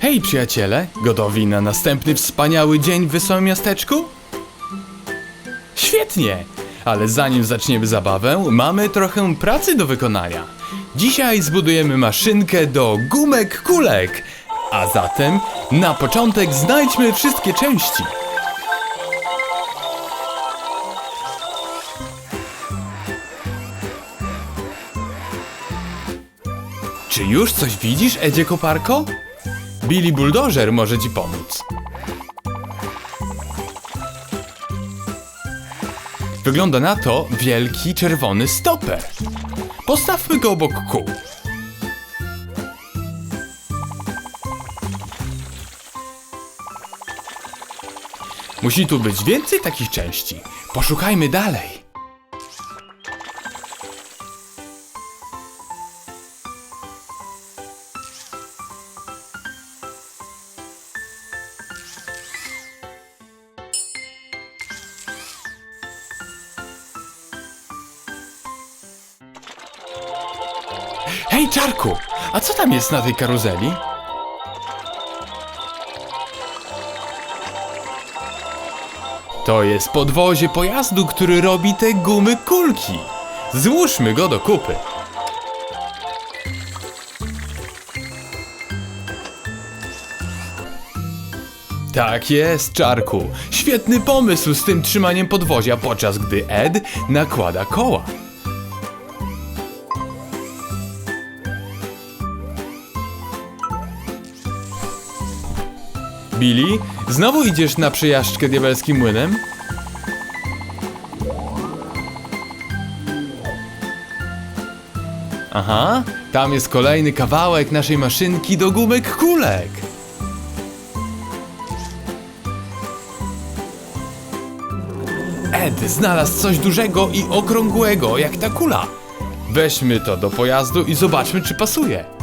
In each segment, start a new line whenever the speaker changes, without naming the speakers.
Hej przyjaciele, gotowi na następny wspaniały dzień w wesołym miasteczku? Świetnie! Ale zanim zaczniemy zabawę, mamy trochę pracy do wykonania. Dzisiaj zbudujemy maszynkę do gumek kulek. A zatem na początek znajdźmy wszystkie części. Czy już coś widzisz, Edzie Koparko? Billy Bulldozer może ci pomóc. Wygląda na to wielki czerwony stoper. Postawmy go obok kół. Musi tu być więcej takich części. Poszukajmy dalej. Hej, Czarku! A co tam jest na tej karuzeli? To jest podwozie pojazdu, który robi te gumy kulki. Złóżmy go do kupy. Tak jest, Czarku. Świetny pomysł z tym trzymaniem podwozia, podczas gdy Ed nakłada koła. Billy, znowu idziesz na przejażdżkę diabelskim młynem? Aha, tam jest kolejny kawałek naszej maszynki do gumek kulek. Ed znalazł coś dużego i okrągłego, jak ta kula. Weźmy to do pojazdu i zobaczmy, czy pasuje.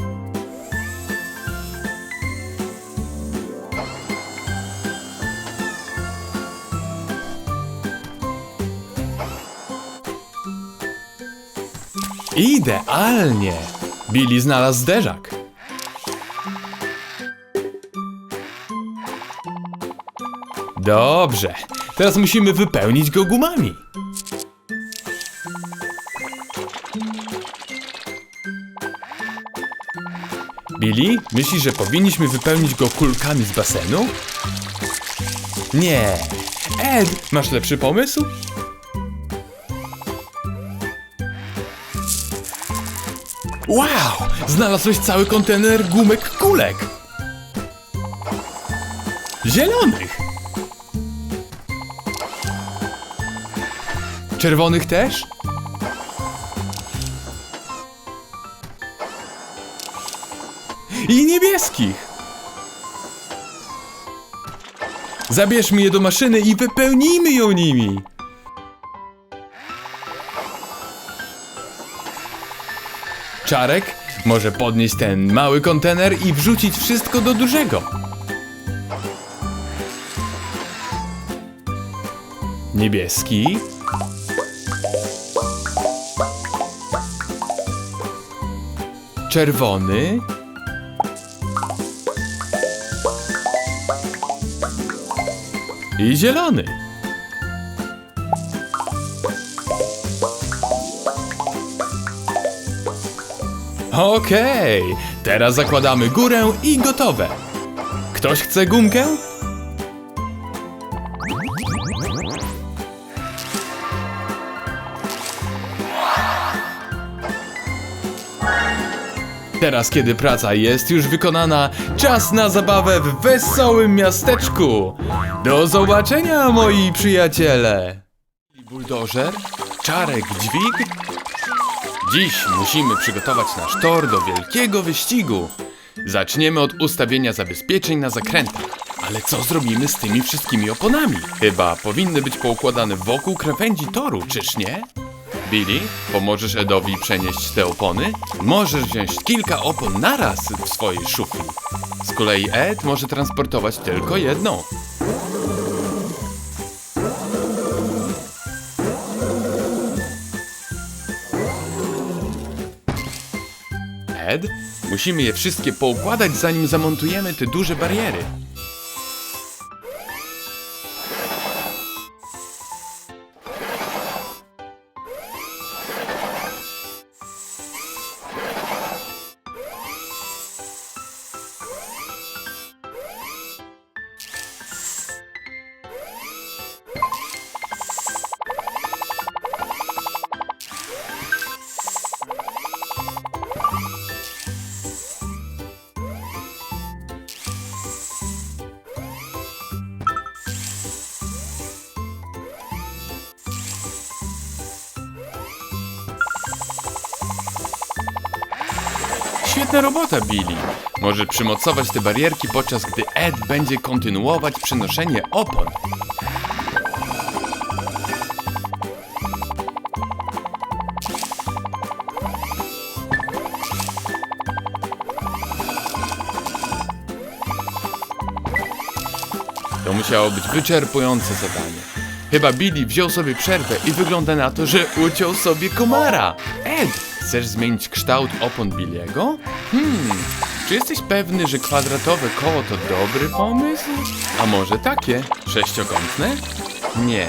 Idealnie! Billy znalazł zderzak. Dobrze, teraz musimy wypełnić go gumami. Billy, myślisz, że powinniśmy wypełnić go kulkami z basenu? Nie. Ed, masz lepszy pomysł? Wow! Znalazłeś cały kontener gumek kulek! Zielonych! Czerwonych też? I niebieskich! Zabierzmy je do maszyny i wypełnijmy ją nimi! Czarek może podnieść ten mały kontener i wrzucić wszystko do dużego. Niebieski. Czerwony. I zielony. Okej, teraz zakładamy górę i gotowe. Ktoś chce gumkę? Teraz, kiedy praca jest już wykonana, czas na zabawę w wesołym miasteczku. Do zobaczenia, moi przyjaciele. Buldożer, czarek, dźwig, Dziś musimy przygotować nasz tor do wielkiego wyścigu. Zaczniemy od ustawienia zabezpieczeń na zakrętach. Ale co zrobimy z tymi wszystkimi oponami? Chyba powinny być poukładane wokół krawędzi toru, czyż nie? Billy, pomożesz Edowi przenieść te opony? Możesz wziąć kilka opon naraz w swojej szufli. Z kolei Ed może transportować tylko jedną. Musimy je wszystkie poukładać, zanim zamontujemy te duże bariery. Świetna robota, Billy. Może przymocować te barierki, podczas gdy Ed będzie kontynuować przenoszenie opon. To musiało być wyczerpujące zadanie. Chyba Billy wziął sobie przerwę i wygląda na to, że uciął sobie komara. Ed, chcesz zmienić kształt opon Billiego? Hmm, czy jesteś pewny, że kwadratowe koło to dobry pomysł? A może takie? Sześciokątne? Nie.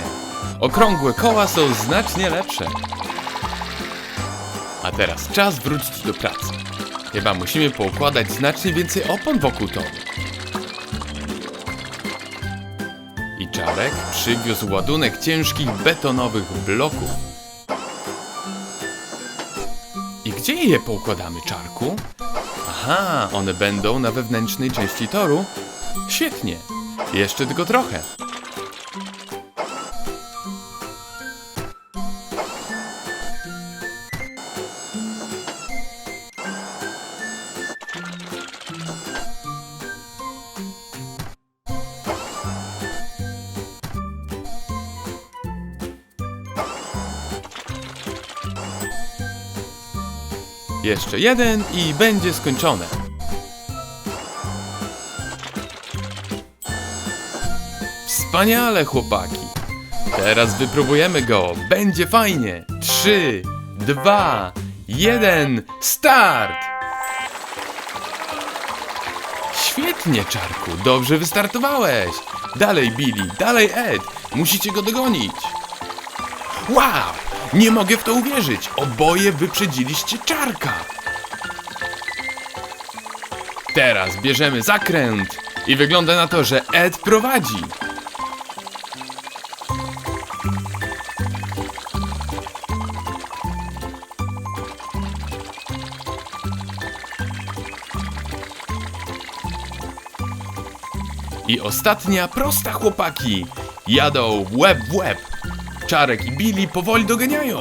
Okrągłe koła są znacznie lepsze. A teraz czas wrócić do pracy. Chyba musimy poukładać znacznie więcej opon wokół toru. I Czarek przywiózł ładunek ciężkich betonowych bloków. I je poukładamy, Czarku? Aha, one będą na wewnętrznej części toru. Świetnie. Jeszcze tylko trochę. Jeszcze jeden i będzie skończone. Wspaniale, chłopaki. Teraz wypróbujemy go. Będzie fajnie. Trzy, dwa, jeden, start! Świetnie, Czarku. Dobrze wystartowałeś. Dalej, Billy. Dalej, Ed. Musicie go dogonić. Wow! Nie mogę w to uwierzyć! Oboje wyprzedziliście czarka! Teraz bierzemy zakręt i wygląda na to, że Ed prowadzi. I ostatnia prosta, chłopaki. Jadą łeb w. Czarek i Billy powoli doganiają.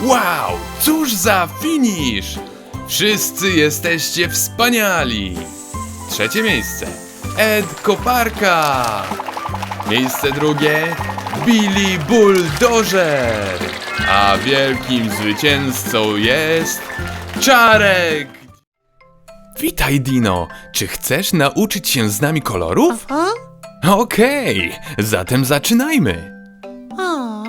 Wow, cóż za finish! Wszyscy jesteście wspaniali! Trzecie miejsce. Ed Koparka. Miejsce drugie. Billy Bulldozer. A wielkim zwycięzcą jest Czarek. Witaj, Dino. Czy chcesz nauczyć się z nami kolorów?
A?
Okej, zatem zaczynajmy.
A?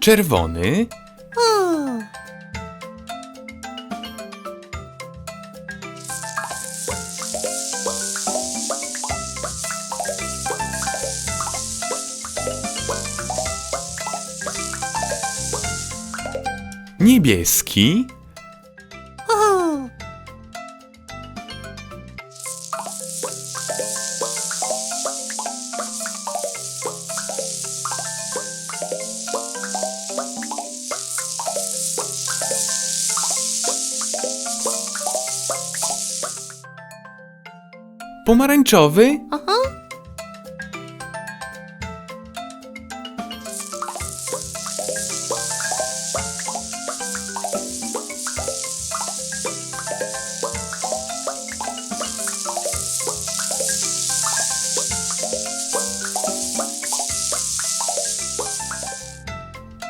Czerwony, niebieski, pomarańczowy,
Aha?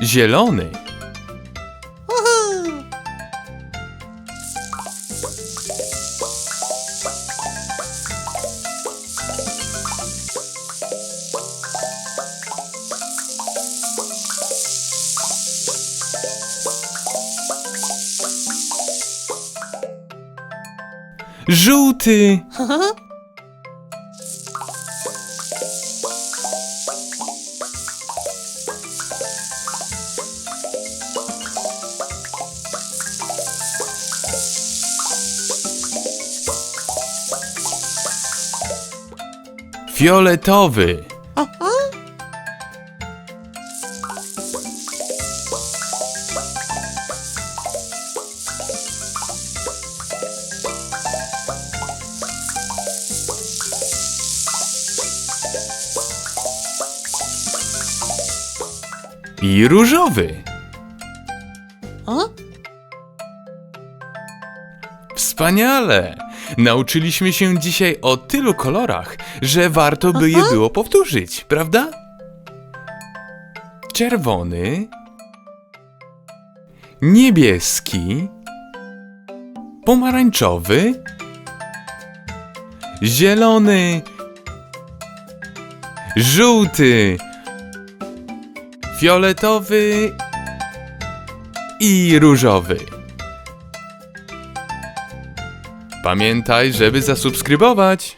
Zielony. Żółty. Fioletowy,
Aha.
i różowy.
A?
Wspaniale! Nauczyliśmy się dzisiaj o tylu kolorach, że warto by je było powtórzyć, prawda? Czerwony, niebieski, pomarańczowy, zielony, żółty, fioletowy i różowy. Pamiętaj, żeby zasubskrybować.